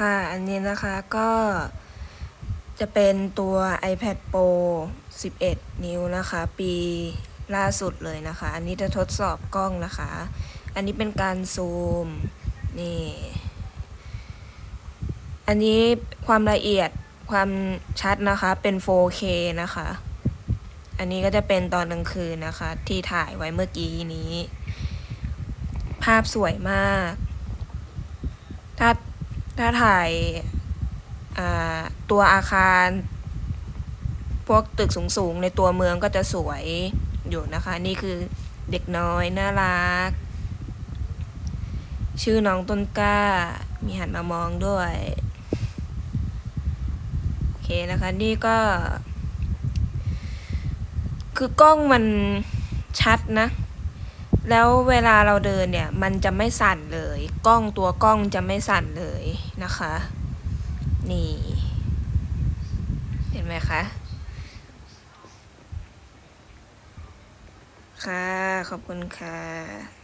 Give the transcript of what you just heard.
ค่ะ อันนี้นะคะก็จะเป็นตัว iPad Pro 11 นิ้วนะคะ ปีล่าสุดเลยนะคะ อันนี้จะทดสอบกล้องนะคะ อันนี้เป็นการซูม นี่ อันนี้ความละเอียดความชัดนะคะเป็น 4K นะคะ อันนี้ก็จะเป็นตอนกลางคืนนะคะ ที่ถ่ายไว้เมื่อกี้นี้ ภาพสวยมาก ถ้า ถ้าถ่ายตัวอาคาร พวกตึกสูงๆ ในตัวเมืองก็จะสวยอยู่นะคะ นี่คือเด็กน้อย น่ารัก ชื่อน้องต้นกล้า มีหันมามองด้วย โอเคนะคะ นี่ก็ คือกล้องมันชัดนะ แล้วเวลาเราเดินเนี่ยมันจะไม่สั่นเลย กล้องตัวกล้องจะไม่สั่นเลยนะคะ นี่ เห็นไหมคะค่ะ ขอบคุณค่ะ